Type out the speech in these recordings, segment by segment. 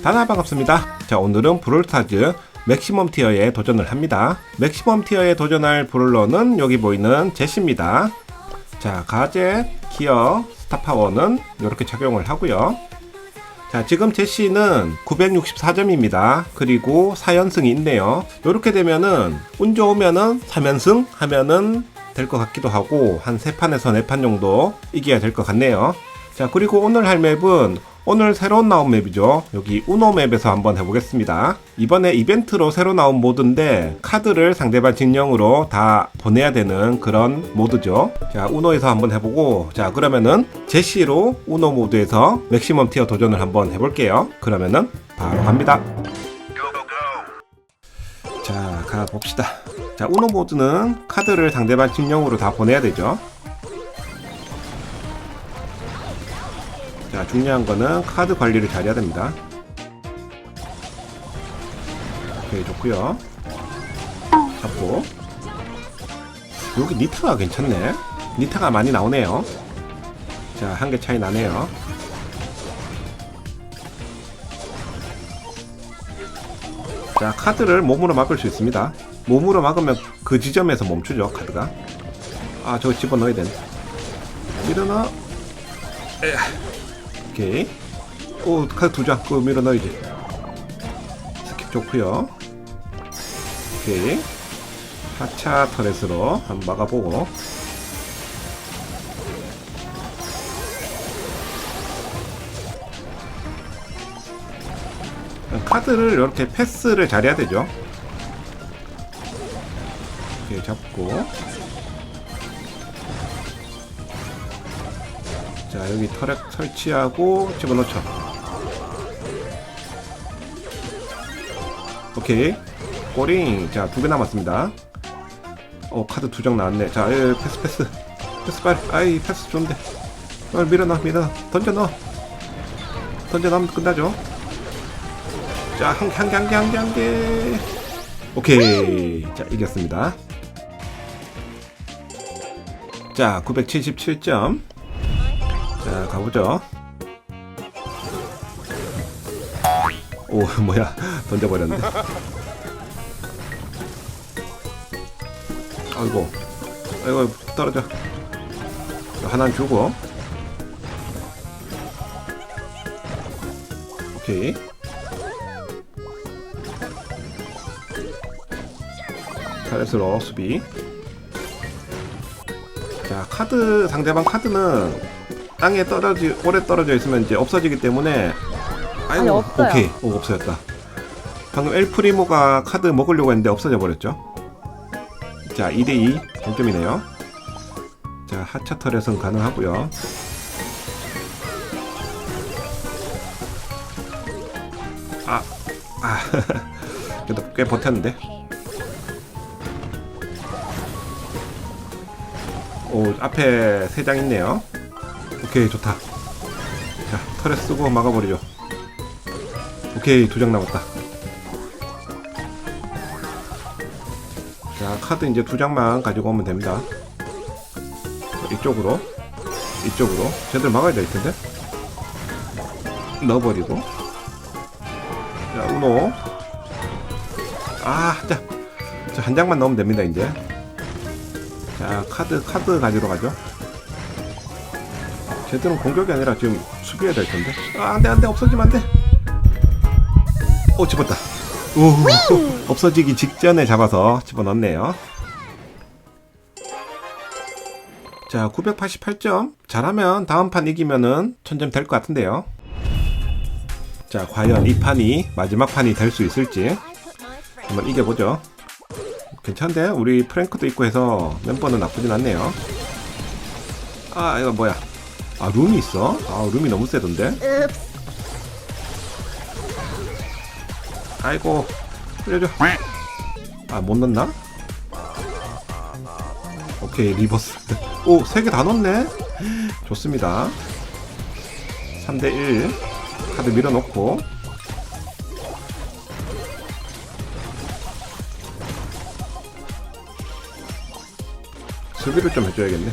다나 반갑습니다. 자 오늘은 브롤스타즈 맥시멈 티어에 도전을 합니다. 맥시멈 티어에 도전할 브롤러는 여기 보이는 제시입니다. 자 가제, 기어, 스타파워는 이렇게 착용을 하고요. 자 지금 제시는 964점입니다. 그리고 4연승이 있네요. 이렇게 되면은 운 좋으면은 3연승 하면은 될 것 같기도 하고 한 3판에서 4판 정도 이겨야 될 것 같네요. 자 그리고 오늘 할 맵은 오늘 새로 나온 맵이죠. 여기 우노 맵에서 한번 해보겠습니다. 이번에 이벤트로 새로 나온 모드인데 카드를 상대방 진영으로 다 보내야 되는 그런 모드죠. 자 우노에서 한번 해보고 자 그러면은 제시로 우노 모드에서 맥시멈 티어 도전을 한번 해볼게요. 그러면은 바로 갑니다. 자 가봅시다. 자 우노 모드는 카드를 상대방 진영으로 다 보내야 되죠. 자, 중요한 거는 카드 관리를 잘해야 됩니다. 오케이, 좋고요 잡고. 여기 니타가 괜찮네. 니타가 많이 나오네요. 자, 한 개 차이 나네요. 자, 카드를 몸으로 막을 수 있습니다. 몸으로 막으면 그 지점에서 멈추죠, 카드가. 아, 저거 집어넣어야 되네. 일어나. 에휴. 오케이. 오, 카드 두 장. 그거 밀어 넣어야지. 스킵 좋고요 오케이. 하차 터렛으로 한번 막아보고. 카드를 이렇게 패스를 잘해야 되죠. 오케이, 잡고. 자 여기 터렛 설치하고 집어넣죠. 오케이. 꼬링. 자두 개 남았습니다. 어 카드 두 장 나왔네. 자 예, 패스 패스. 패스 빨리. 아이 패스 좋은데. 빨리 밀어넣어 밀어넣어. 던져 넣어. 던져 넣으면 끝나죠. 자 한 개 한 개 한 개 한 개 한 개. 오케이. 자 이겼습니다. 자 977점 자 가보죠. 오 뭐야. 던져버렸네. 아이고. 아이고 떨어져. 하나는 주고. 오케이. 타렛으로 수비. 자 카드 상대방 카드는 땅에 떨어지 오래 떨어져 있으면 이제 없어지기 때문에 아니, 없어요. 오케이 오 없어졌다 방금 엘프리모가 카드 먹으려고 했는데 없어져 버렸죠 자 2대2 동점이네요 자 하차 터렛은 가능하고요 아, 아, 그래도 꽤 버텼는데. 오, 앞에 세 장 있네요. 오케이, 좋다. 자, 털에 쓰고 막아버리죠. 오케이, 두 장 남았다. 자, 카드 이제 두 장만 가지고 오면 됩니다. 자, 이쪽으로, 이쪽으로. 쟤들 막아야 될 텐데. 넣어버리고. 자, 우노. 아, 자. 자, 한 장만 넣으면 됩니다, 이제. 자, 카드, 카드 가지러 가죠. 쟤들은 공격이 아니라 지금 수비해야 될 텐데. 아, 안 돼, 안 돼. 없어지면 안 돼. 오, 집었다. 오, 없어지기 직전에 잡아서 집어넣네요. 자, 988점. 잘하면 다음 판 이기면은 1000점 될 것 같은데요. 자, 과연 이 판이 마지막 판이 될 수 있을지 한번 이겨보죠. 괜찮은데? 우리 프랭크도 있고 해서 멤버는 나쁘진 않네요. 아, 이거 뭐야? 아, 룸이 있어? 아, 룸이 너무 세던데? 아이고, 살려줘. 아, 못 넣나? 오케이, 리버스. 오, 세 개 다 넣네? 좋습니다. 3대1. 카드 밀어놓고. 수비를 좀 해줘야겠네.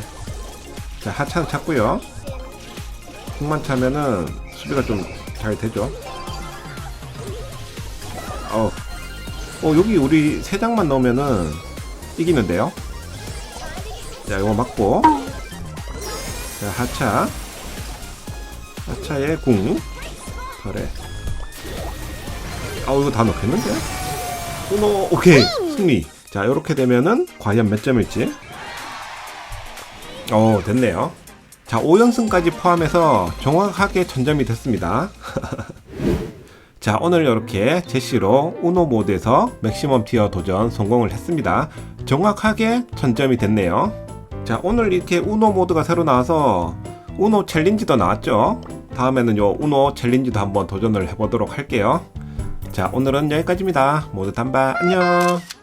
자, 하차는 찾고요. 훅만 차면은 수비가 좀 잘 되죠. 어, 어 여기 우리 세 장만 넣으면은 이기는데요. 자, 이거 맞고. 자, 하차. 하차의 궁. 그래. 아, 이거 다 넣겠는데? 우노, 오케이. 승리. 자, 이렇게 되면은 과연 몇 점일지. 어, 됐네요. 자, 5연승까지 포함해서 정확하게 천점이 됐습니다. 자, 오늘 이렇게 제시로 우노 모드에서 맥시멈 티어 도전 성공을 했습니다. 정확하게 천점이 됐네요. 자, 오늘 이렇게 우노 모드가 새로 나와서 우노 챌린지도 나왔죠. 다음에는 요 우노 챌린지도 한번 도전을 해보도록 할게요. 자, 오늘은 여기까지입니다. 모두 단바 안녕!